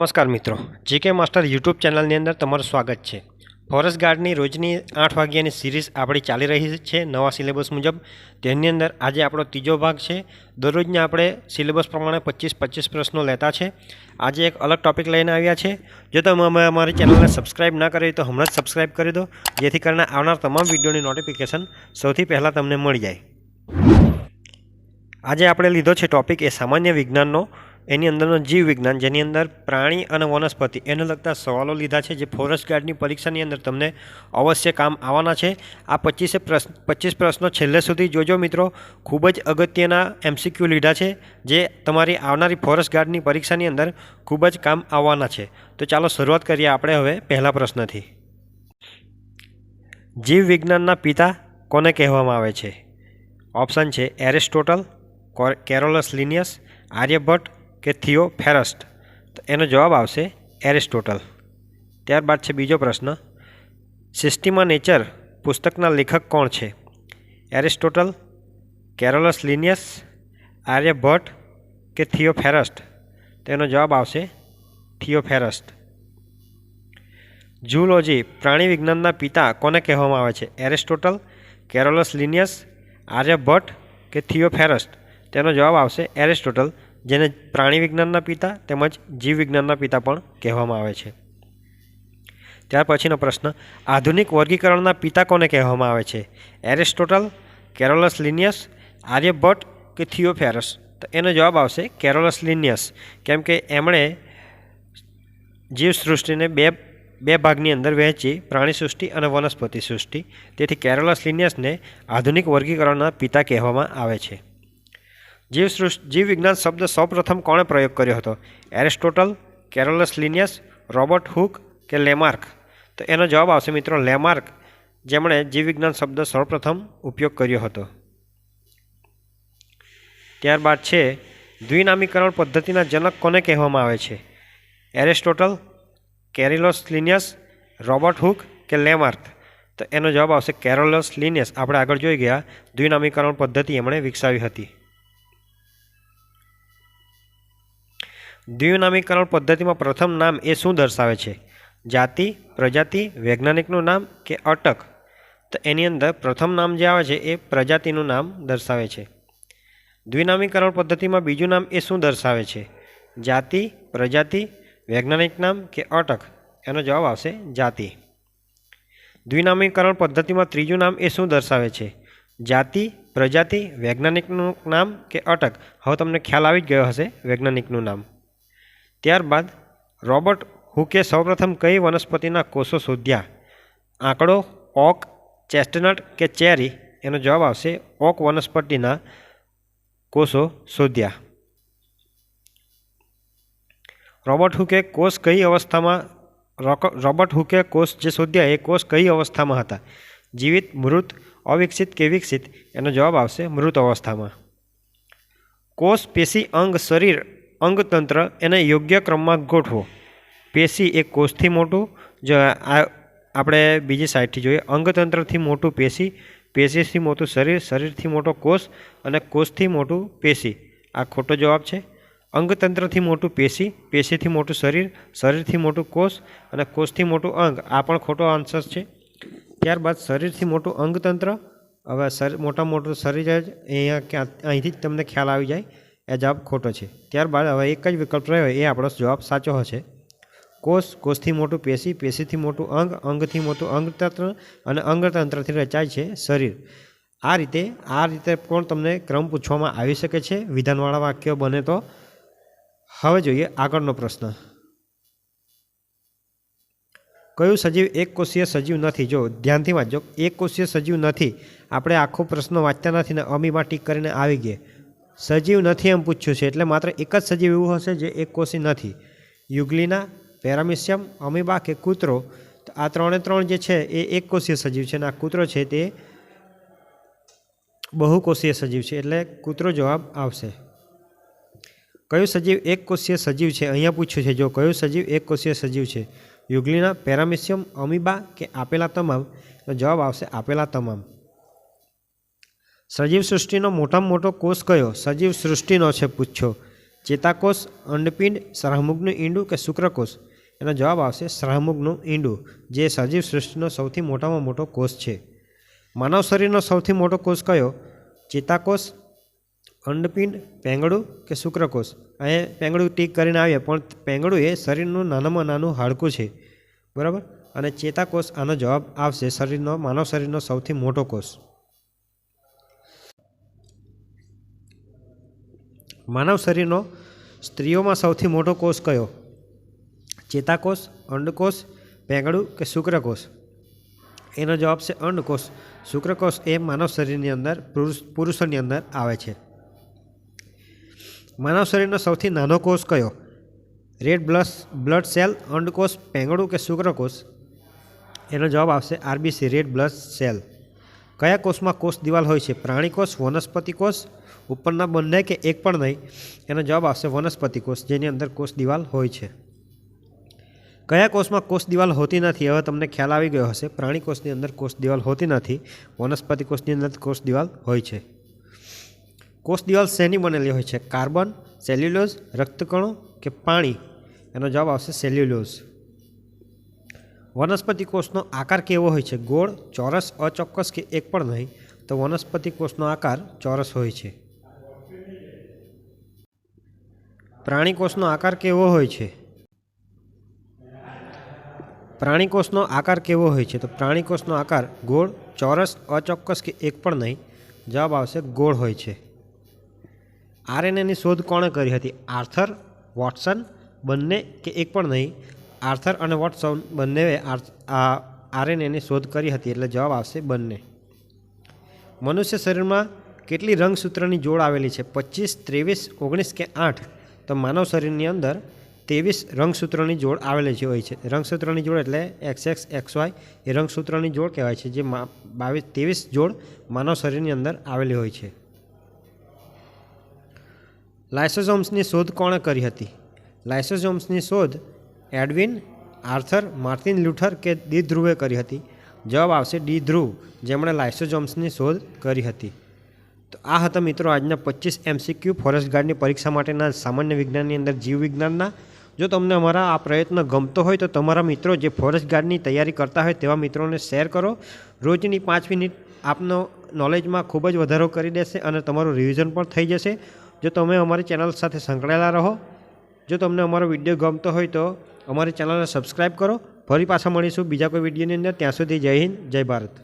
નમસ્કાર મિત્રો GK master YouTube ચેનલની અંદર તમારું સ્વાગત છે. ફોરેસ્ટ ગાર્ડની રોજની આઠ વાગ્યાની સિરીઝ આપણી ચાલી રહી છે, નવા સિલેબસ મુજબ. તેની અંદર આજે આપણો ત્રીજો ભાગ છે. દરરોજના આપણે સિલેબસ પ્રમાણે પચીસ પચીસ પ્રશ્નો લેતા છે. આજે એક અલગ ટોપિક લઈને આવ્યા છે. જો તમે અમે, અમારી ચેનલને સબસ્ક્રાઈબ ના કરી તો હમણાં જ સબસ્ક્રાઈબ કરી દો. જેથી કરીને આવનાર તમામ વિડીયોની નોટિફિકેશન સૌથી પહેલાં તમને મળી જાય. આજે આપણે લીધો છે ટોપિક એ સામાન્ય વિજ્ઞાનનો એની અંદરનો જીવ વિજ્ઞાન જેની અંદર પ્રાણી અને વનસ્પતિ, એને લગતા સવાલો લીધા છે, જે ફોરેસ્ટ ગાર્ડની પરીક્ષાની અંદર તમને અવશ્ય કામ આવવાના છે. આ પચીસે પ્રશ્ન પચીસ પ્રશ્નો છેલ્લે સુધી જોજો મિત્રો. ખૂબ જ અગત્યના એમસીક્યુ લીધા છે, જે તમારી આવનારી ફોરેસ્ટ ગાર્ડની પરીક્ષાની અંદર ખૂબ જ કામ આવવાના છે. તો ચાલો શરૂઆત કરીએ આપણે હવે પહેલા પ્રશ્નથી. જીવ વિજ્ઞાનના પિતા કોને કહેવામાં આવે છે? ઓપ્શન છે એરિસ્ટોટલ, કોર- કેરોલસ લિનિયસ, આર્યભટ્ટ કે થિયોફેરસ્ટ તો એનો જવાબ આવશે એરિસ્ટોટલ. ત્યારબાદ છે બીજો પ્રશ્ન. સિસ્ટિમા નેચર પુસ્તકના લેખક કોણ છે? એરિસ્ટોટલ, કેરોલસ લિનિયસ આર્યભટ્ટ કે થિયોફેરસ્ટ તેનો જવાબ આવશે થિયોફેરસ્ટ ઝૂલોજી પ્રાણી વિજ્ઞાનના પિતા કોને કહેવામાં આવે છે? એરિસ્ટોટલ, કેરોલસ લિનિયસ આર્યભટ્ટ કે થિયોફેરસ્ટ તેનો જવાબ આવશે એરિસ્ટોટલ. જેને પ્રાણી વિજ્ઞાનના પિતા તેમજ જીવ વિજ્ઞાનના પિતા પણ કહેવામાં આવે છે. ત્યાર પછીનો પ્રશ્ન, આધુનિક વર્ગીકરણના પિતા કોને કહેવામાં આવે છે? એરિસ્ટોટલ, કેરોલસ લિનિયસ, આર્યભટ્ટ કે થિયોફેરસ? તો એનો જવાબ આવશે કેરોલસ લિનિયસ. કેમ કે એમણે જીવસૃષ્ટિને બે બે ભાગની અંદર વહેંચી પ્રાણી સૃષ્ટિ અને વનસ્પતિ સૃષ્ટિ તેથી કેરોલસ લિનિયસને આધુનિક વર્ગીકરણના પિતા કહેવામાં આવે છે. જીવ જીવવિજ્ઞાન શબ્દ સૌપ્રથમ કોણે પ્રયોગ કર્યો હતો? Aristotle, Carolus Linnaeus, Robert Hooke કે લેમાર્ક? તો એનો જવાબ આવશે મિત્રો લેમાર્ક, જેમણે જીવ વિજ્ઞાન શબ્દ સૌપ્રથમ ઉપયોગ કર્યો હતો. ત્યારબાદ છે, દ્વિનામીકરણ પદ્ધતિના જનક કોને કહેવામાં આવે છે? Aristotle, Carolus Linnaeus, Robert Hooke કે લેમાર્ક? તો એનો જવાબ આવશે કેરોલસ લિનિયસ. આપણે આગળ જોઈ ગયા, દ્વિનામીકરણ પદ્ધતિ એમણે વિકસાવી હતી. દ્વિનામીકરણ પદ્ધતિમાં પ્રથમ નામ એ શું દર્શાવે છે? જાતિ, પ્રજાતિ, વૈજ્ઞાનિકનું નામ કે અટક? તો એની અંદર પ્રથમ નામ જે આવે છે એ પ્રજાતિનું નામ દર્શાવે છે. દ્વિનામીકરણ પદ્ધતિમાં બીજું નામ એ શું દર્શાવે છે? જાતિ, પ્રજાતિ, વૈજ્ઞાનિક નામ કે અટક? એનો જવાબ આવશે જાતિ. દ્વિનામીકરણ પદ્ધતિમાં ત્રીજું નામ એ શું દર્શાવે છે? જાતિ, પ્રજાતિ, વૈજ્ઞાનિકનું નામ કે અટક? હવે તમને ખ્યાલ આવી જ ગયો હશે વૈજ્ઞાનિકનું નામ. ત્યારબાદ રોબર્ટ હુકે સૌપ્રથમ કઈ વનસ્પતિના કોષો શોધ્યા? આંકડો, ઓક, ચેસ્ટનટ કે ચેરી? એનો જવાબ આવશે ઓક વનસ્પતિના કોષો શોધ્યા. રોબર્ટ હુકે કોષ કઈ અવસ્થામાં રોબર્ટ હુકે કોષ જે શોધ્યા એ કોષ કઈ અવસ્થામાં હતા? જીવિત, મૃત, અવિકસિત કે વિકસિત? એનો જવાબ આવશે મૃત અવસ્થામાં. કોષ પેશી અંગ શરીર અંગતંત્ર એને યોગ્ય ક્રમમાં ગોઠવો. પેશી એ કોષથી મોટું, જો આ આપણે બીજી સાઈડથી જોઈએ. અંગતંત્રથી મોટું પેશી, પેશીથી મોટું શરીર, શરીરથી મોટો કોષ અને કોષથી મોટું પેશી. આ ખોટો જવાબ છે. અંગતંત્રથી મોટું પેશી, પેશીથી મોટું શરીર, શરીરથી મોટું કોષ અને કોષથી મોટું અંગ. આ પણ ખોટો આન્સર છે. ત્યારબાદ શરીરથી મોટું અંગતંત્ર. હવે શરીર, મોટા મોટું શરીર જ અહીંયા ક્યાં, અહીંથી જ તમને ખ્યાલ આવી જાય. એ જવાબ ખોટો છે. ત્યારબાદ હવે એક જ વિકલ્પ રહ્યો, એ આપણો જવાબ સાચો હશે. કોષ કોષથી મોટું પેશી, પેશીથી મોટું અંગ, અંગથી મોટું અંગતંત્ર અને અંગતંત્રથી રચાય છે શરીર. આ રીતે આ રીતે પણ તમને ક્રમ પૂછવામાં આવી શકે છે. વિધાનવાળા વાક્યો બને તો. હવે જોઈએ આગળનો પ્રશ્ન. કયું સજીવ એક કોષીય સજીવ નથી? જો, ધ્યાનથી વાંચજો. એક કોષીય સજીવ નથી. આપણે આખો પ્રશ્ન વાંચતા નથી ને અમીમાં ટીક કરીને આવી ગયા. સજીવ નથી એમ પૂછ્યું છે. એટલે માત્ર એક જ સજીવ એવું હશે જે એક કોષી નથી. યુગલીના પેરામિશિયમ અમીબા કે કૂતરો, તો આ ત્રણે ત્રણ જે છે એ એક કોષીય સજીવ છે અને આ કૂતરો છે તે બહુકોષીય સજીવ છે. એટલે કૂતરો જવાબ આવશે. કયું સજીવ એક કોષીય સજીવ છે? અહીંયા પૂછ્યું છે. જો કયું સજીવ એક કોષીય સજીવ છે? યુગલીના પેરામિશિયમ અમીબા કે આપેલા તમામ? જવાબ આવશે આપેલા તમામ. સજીવ સૃષ્ટિનો મોટામાં મોટો કોષ કયો? સજીવ સૃષ્ટિનો છે, પૂછ્યો. ચેતાકોષ, અંડપિંડ શ્રાહમુખનું ઈંડું કે શુક્રકોષ? એનો જવાબ આવશે શ્રાહમુખનું ઈંડું, જે સજીવ સૃષ્ટિનો સૌથી મોટામાં મોટો કોષ છે. માનવ શરીરનો સૌથી મોટો કોષ કયો? ચેતાકોષ, અંડપિંડ, પેંગડું કે શુક્રકોષ? અહીંયા પેંગડું ટીક કરીને આવીએ, પણ પેંગડું એ શરીરનું નાનામાં નાનું હાડકું છે. બરાબર? અને ચેતાકોષ, આનો જવાબ આવશે શરીરનો, માનવ શરીરનો સૌથી મોટો કોષ. માનવ શરીરનો સ્ત્રીઓમાં સૌથી મોટો કોષ કયો? ચેતાકોષ, અંડકોષ પેંગડું કે શુક્રકોષ? એનો જવાબ છે અંડકોષ. શુક્રકોષ એ માનવ શરીરની અંદર, પુરુષ, પુરુષોની અંદર આવે છે. માનવ શરીરનો સૌથી નાનો કોષ કયો? રેડ બ્લસ, બ્લડ સેલ, અંડકોષ પેંગડું કે શુક્રકોષ? એનો જવાબ આવશે આરબીસી, રેડ બ્લડ સેલ. કયા કોષમાં કોષ દિવાલ હોય છે? પ્રાણી કોષ, વનસ્પતિ કોષ? ઉપરના બંને કે એક પણ નહીં? એનો જવાબ આવશે વનસ્પતિ કોષ, જેની અંદર કોષ દિવાલ હોય છે. કયા કોષમાં કોષ દિવાલ હોતી નથી? હવે તમને ખ્યાલ આવી ગયો હશે. પ્રાણી કોષની અંદર કોષ દિવાલ હોતી નથી. વનસ્પતિ કોષની અંદર કોષ દિવાલ હોય છે. કોષ દિવાલ શેની બનેલી હોય છે? કાર્બન, સેલ્યુલોઝ, રક્તકણો કે પાણી? એનો જવાબ આવશે સેલ્યુલોઝ. વનસ્પતિ કોષનો આકાર કેવો હોય છે? ગોળ, ચોરસ, અચોક્કસ કે એક પણ નહીં? તો વનસ્પતિ કોષનો આકાર ચોરસ હોય છે. પ્રાણી કોષનો આકાર કેવો હોય છે? પ્રાણી કોષનો આકાર કેવો હોય છે? તો પ્રાણી કોષનો આકાર ગોળ, ચોરસ, અચોક્કસ કે એક પણ નહીં? જવાબ આવશે ગોળ હોય છે. આરએનએની શોધ કોણે કરી હતી? આર્થર, વોટસન, બંને કે એક પણ નહીં? આર્થર અને વોટસન બંનેએ આરએનએની શોધ કરી હતી એટલે જવાબ આવશે બંને. મનુષ્ય શરીરમાં કેટલી રંગસૂત્રની જોડ આવેલી છે? પચીસ, ત્રેવીસ, ઓગણીસ કે આઠ? તો માનવ શરીરની અંદર ત્રેવીસ રંગસૂત્રોની જોડ આવેલી છે હોય છે. રંગસૂત્રોની જોડ એટલે એક્સ એક્સ એક્સ વાય, એ રંગસૂત્રોની જોડ કહેવાય છે, જે બાવીસ, ત્રેવીસ જોડ માનવ શરીરની અંદર આવેલી હોય છે. લાઇસોઝોમ્સની શોધ કોણે કરી હતી? લાઇસોઝોમ્સની શોધ એડવિન આર્થર માર્ટિન લ્યુથર કે ડી ધ્રુવે કરી હતી? જવાબ આવશે ડી ધ્રુવ, જેમણે લાઇસોજોમ્સની શોધ કરી હતી. તો આ હતા મિત્રો આજના પચીસ એમસીક્યુ ફોરેસ્ટ ગાર્ડની પરીક્ષા માટેના સામાન્ય વિજ્ઞાનની અંદર જીવ વિજ્ઞાનના જો તમને અમારા આ પ્રયત્ન ગમતો હોય તો તમારા મિત્રો જે ફોરેસ્ટ ગાર્ડની તૈયારી કરતા હોય તેવા મિત્રોને શેર કરો. રોજની પાંચ મિનિટ આપનો નોલેજમાં ખૂબ જ વધારો કરી દેશે અને તમારું રિવિઝન પણ થઈ જશે. જો તમે અમારી ચેનલ સાથે સંકળાયેલા રહો, જો તમને અમારો વીડિયો ગમતો હોય તો અમારી ચેનલને સબસ્ક્રાઈબ કરો. ફરી પાછા મળીશું બીજા કોઈ વિડીયોની અંદર. ત્યાં સુધી જય હિન્દ, જય ભારત.